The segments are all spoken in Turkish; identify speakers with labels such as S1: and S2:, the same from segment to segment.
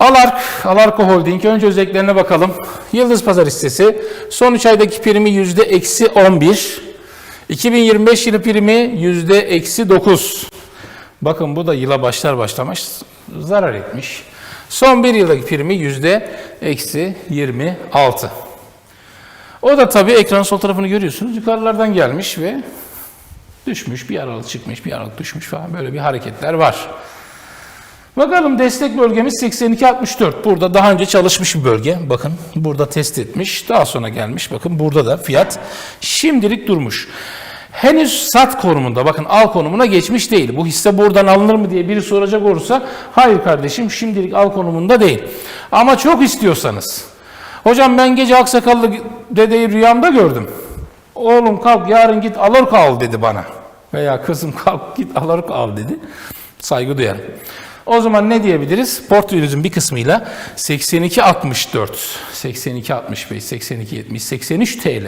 S1: Alark, Alarko Holding önce özelliklerine bakalım. Yıldız Pazar hissesi son 3 aydaki primi yüzde eksi 11. 2025 yılı primi yüzde eksi 9. Bakın bu da yıla başlar başlamaz zarar etmiş. Son bir yıldaki primi yüzde eksi 26. O da tabii ekranın sol tarafını görüyorsunuz. Yukarılardan gelmiş ve düşmüş. Bir aralık çıkmış, bir aralık düşmüş falan böyle bir hareketler var. Bakalım destek bölgemiz 82-64. Burada daha önce çalışmış bir bölge. Bakın burada test etmiş. Daha sonra gelmiş. Bakın burada da fiyat şimdilik durmuş. Henüz sat konumunda bakın al konumuna geçmiş değil. Bu hisse buradan alınır mı diye biri soracak olursa hayır kardeşim şimdilik al konumunda değil. Ama çok istiyorsanız hocam ben gece aksakallı dedeyi rüyamda gördüm. Oğlum kalk yarın git alır al dedi bana. Veya kızım kalk git alır al dedi. Saygı duyarım. O zaman ne diyebiliriz? Portföyünüzün bir kısmıyla 82.64, 82.65, 82.70, 83 TL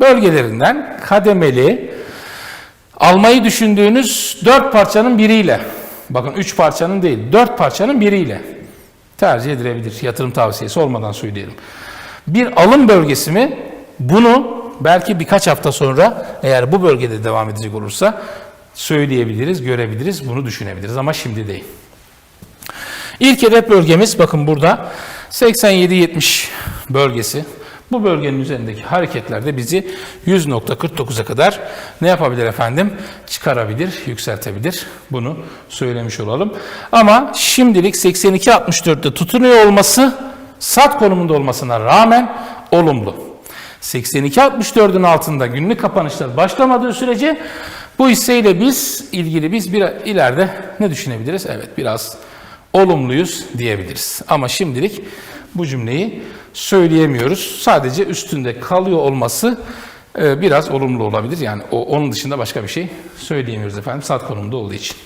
S1: bölgelerinden kademeli almayı düşündüğünüz 4 parçanın biriyle, bakın 3 parçanın değil 4 parçanın biriyle tercih edilebilir. Yatırım tavsiyesi olmadan söyleyelim. Bir alım bölgesi mi? Bunu belki birkaç hafta sonra eğer bu bölgede devam edecek olursa söyleyebiliriz, görebiliriz, bunu düşünebiliriz ama şimdi değil. İlk hedef bölgemiz bakın burada 87-70 bölgesi. Bu bölgenin üzerindeki hareketler de bizi 100.49'a kadar ne yapabilir efendim? Çıkarabilir, yükseltebilir. Bunu söylemiş olalım. Ama şimdilik 82.64'te tutunuyor olması sat konumunda olmasına rağmen olumlu. 82.64'ün altında günlük kapanışlar başlamadığı sürece bu hisseyle biz ilgili biz bir ileride ne düşünebiliriz? Evet biraz olumluyuz diyebiliriz. Ama şimdilik bu cümleyi söyleyemiyoruz. Sadece üstünde kalıyor olması e, biraz olumlu olabilir. Yani onun dışında başka bir şey söyleyemiyoruz efendim saat konumunda olduğu için.